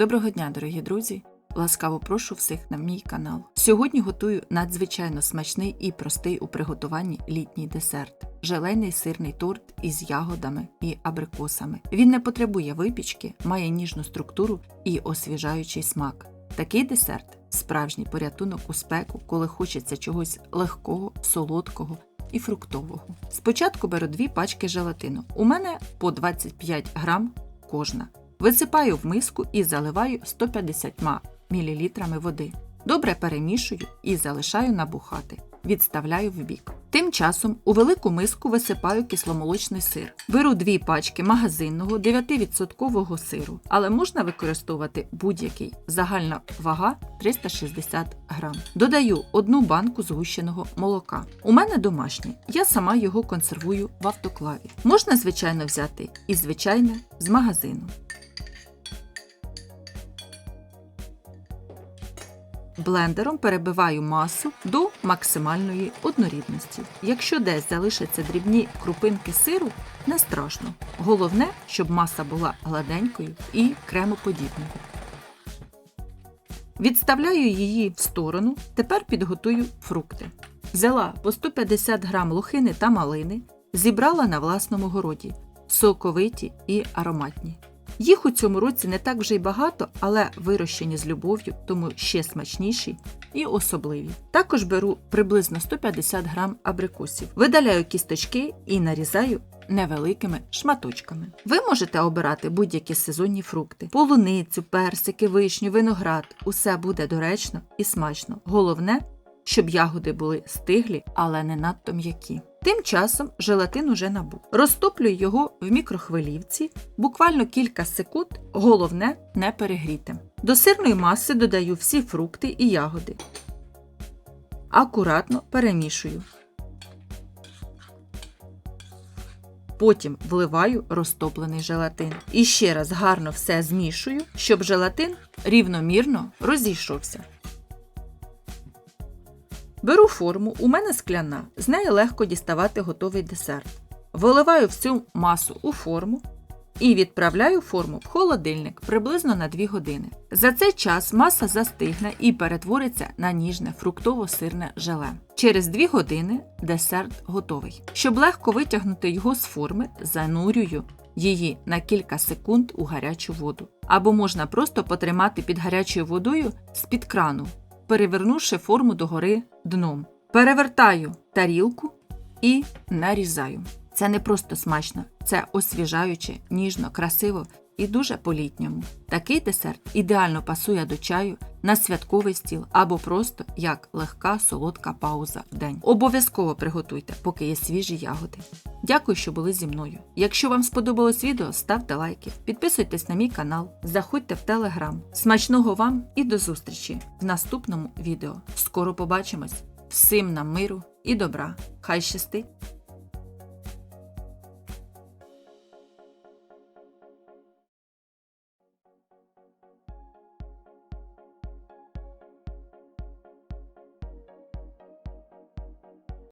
Доброго дня, дорогі друзі! Ласкаво прошу всіх на мій канал. Сьогодні готую надзвичайно смачний і простий у приготуванні літній десерт желейний сирний торт із ягодами і абрикосами. Він не потребує випічки, має ніжну структуру і освіжаючий смак. Такий десерт справжній порятунок у спеку, коли хочеться чогось легкого, солодкого і фруктового. Спочатку беру дві пачки желатину. У мене по 25 грам кожна. Висипаю в миску і заливаю 150 мл води. Добре перемішую і залишаю набухати. Відставляю в бік. Тим часом у велику миску висипаю кисломолочний сир. Беру дві пачки магазинного 9% сиру, але можна використовувати будь-який. Загальна вага 360 грам. Додаю одну банку згущеного молока. У мене домашнє, я сама його консервую в автоклаві. Можна, звичайно, взяти і звичайне з магазину. Блендером перебиваю масу до максимальної однорідності. Якщо десь залишаться дрібні крупинки сиру, не страшно. Головне, щоб маса була гладенькою і кремоподібною. Відставляю її в сторону, тепер підготую фрукти. Взяла по 150 г лохини та малини, зібрала на власному городі, соковиті і ароматні. Їх у цьому році не так вже й багато, але вирощені з любов'ю, тому ще смачніші і особливі. Також беру приблизно 150 грам абрикосів, видаляю кісточки і нарізаю невеликими шматочками. Ви можете обирати будь-які сезонні фрукти: полуницю, персики, вишню, виноград. Усе буде доречно і смачно. Головне, щоб ягоди були стиглі, але не надто м'які. Тим часом желатин уже набув. Розтоплюю його в мікрохвилівці, буквально кілька секунд, головне не перегріти. До сирної маси додаю всі фрукти і ягоди. Акуратно перемішую. Потім вливаю розтоплений желатин. І ще раз гарно все змішую, щоб желатин рівномірно розійшовся. Беру форму, у мене скляна, з неї легко діставати готовий десерт. Виливаю всю масу у форму і відправляю форму в холодильник приблизно на 2 години. За цей час маса застигне і перетвориться на ніжне фруктово-сирне желе. Через 2 години десерт готовий. Щоб легко витягнути його з форми, занурюю її на кілька секунд у гарячу воду. Або можна просто потримати під гарячою водою з-під крану перевернувши форму догори дном. Перевертаю тарілку і нарізаю. Це не просто смачно, це освіжаюче, ніжно, красиво і дуже по-літньому. Такий десерт ідеально пасує до чаю на святковий стіл або просто як легка солодка пауза в день. Обов'язково приготуйте, поки є свіжі ягоди. Дякую, що були зі мною. Якщо вам сподобалось відео, ставте лайки, підписуйтесь на мій канал, заходьте в телеграм. Смачного вам і до зустрічі в наступному відео. Скоро побачимось! Всім нам миру і добра! Хай щастить!